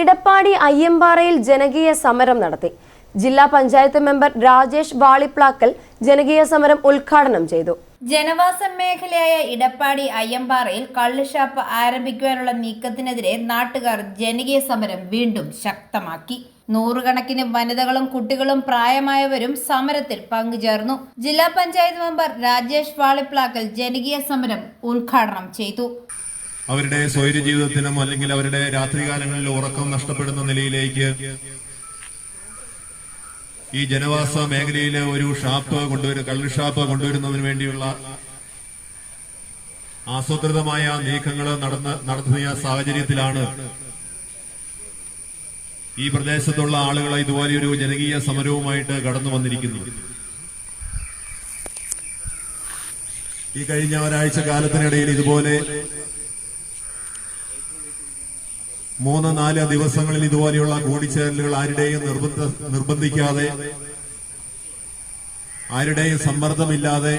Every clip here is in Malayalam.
ഇടപ്പാടി അയ്യമ്പാറയിൽ ജനകീയ സമരം നടത്തി. ജില്ലാ പഞ്ചായത്ത് മെമ്പർ രാജേഷ് വാളിപ്ലാക്കൽ ജനകീയ സമരം ഉദ്ഘാടനം ചെയ്തു. ജനവാസ മേഖലയായ ഇടപ്പാടി അയ്യമ്പാറയിൽ കള്ളുഷാപ്പ് ആരംഭിക്കുവാനുള്ള നീക്കത്തിനെതിരെ നാട്ടുകാർ ജനകീയ സമരം വീണ്ടും ശക്തമാക്കി. നൂറുകണക്കിന് വനിതകളും കുട്ടികളും പ്രായമായവരും സമരത്തിൽ പങ്കുചേർന്നു. ജില്ലാ പഞ്ചായത്ത് മെമ്പർ രാജേഷ് വാളിപ്ലാക്കൽ ജനകീയ സമരം ഉദ്ഘാടനം ചെയ്തു. അവരുടെ സ്വൈര്യ ജീവിതത്തിനും അല്ലെങ്കിൽ അവരുടെ രാത്രികാലങ്ങളിൽ ഉറക്കം നഷ്ടപ്പെടുന്ന നിലയിലേക്ക് ഈ ജനവാസ മേഖലയിലെ ഒരു ഷാപ്പ് കൊണ്ടുവരുന്ന കള്ളു ഷാപ്പ് കൊണ്ടുവരുന്നതിന് വേണ്ടിയുള്ള ആസൂത്രിതമായ നീക്കങ്ങൾ നടന്ന് നടത്തുന്ന സാഹചര്യത്തിലാണ് ഈ പ്രദേശത്തുള്ള ആളുകൾ ഇതുപോലെയൊരു ജനകീയ സമരവുമായിട്ട് കടന്നു വന്നിരിക്കുന്നു ഈ കഴിഞ്ഞ ഒരാഴ്ച കാലത്തിനിടയിൽ ഇതുപോലെ മൂന്ന് നാല് ദിവസങ്ങളിൽ ഇതുപോലെയുള്ള കൂടിച്ചേരലുകൾ ആരുടെയും നിർബന്ധ നിർബന്ധിക്കാതെ ആരുടെയും സമ്മർദ്ദമില്ലാതെ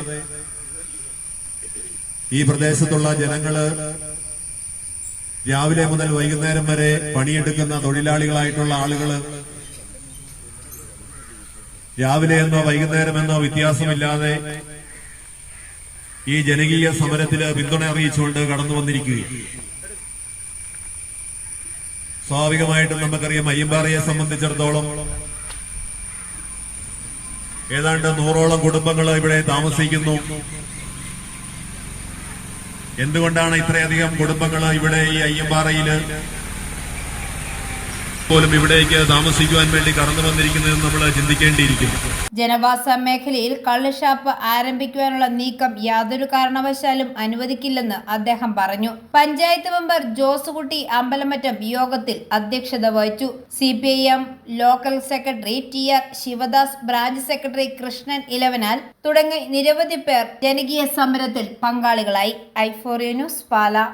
ഈ പ്രദേശത്തുള്ള ജനങ്ങൾ രാവിലെ മുതൽ വൈകുന്നേരം വരെ പണിയെടുക്കുന്ന തൊഴിലാളികളായിട്ടുള്ള ആളുകൾ രാവിലെ എന്നോ വൈകുന്നേരം എന്നോ വ്യത്യാസമില്ലാതെ ഈ ജനകീയ സമരത്തിൽ പിന്തുണ അറിയിച്ചുകൊണ്ട് കടന്നു വന്നിരിക്കുകയാണ് സ്വാഭാവികമായിട്ടും നമുക്കറിയാം അയ്യമ്പാറയെ സംബന്ധിച്ചിടത്തോളം ഏതാണ്ട് നൂറോളം കുടുംബങ്ങൾ ഇവിടെ താമസിക്കുന്നു. എന്തുകൊണ്ടാണ് ഇത്രയധികം കുടുംബങ്ങൾ ഇവിടെ ഈ അയ്യമ്പാറയിൽ പോലും ഇവിടേക്ക് താമസിക്കുവാൻ വേണ്ടി കടന്നു വന്നിരിക്കുന്നതെന്ന് നമ്മൾ ചിന്തിക്കേണ്ടിയിരിക്കുന്നു. ജനവാസ മേഖലയിൽ കള്ളുഷാപ്പ് ആരംഭിക്കുവാനുള്ള നീക്കം യാതൊരു കാരണവശാലും അനുവദിക്കില്ലെന്ന് അദ്ദേഹം പറഞ്ഞു. പഞ്ചായത്ത് മെമ്പർ ജോസുകുട്ടി അമ്പലമറ്റം യോഗത്തിൽ അധ്യക്ഷത വഹിച്ചു. C local secretary T R Sivadas branch secretary Krishnan Elavanal തുടങ്ങി നിരവധി പേർ ജനകീയ സമരത്തിൽ പങ്കാളികളായി. ഐഫോറിയ ന്യൂസ് പാല.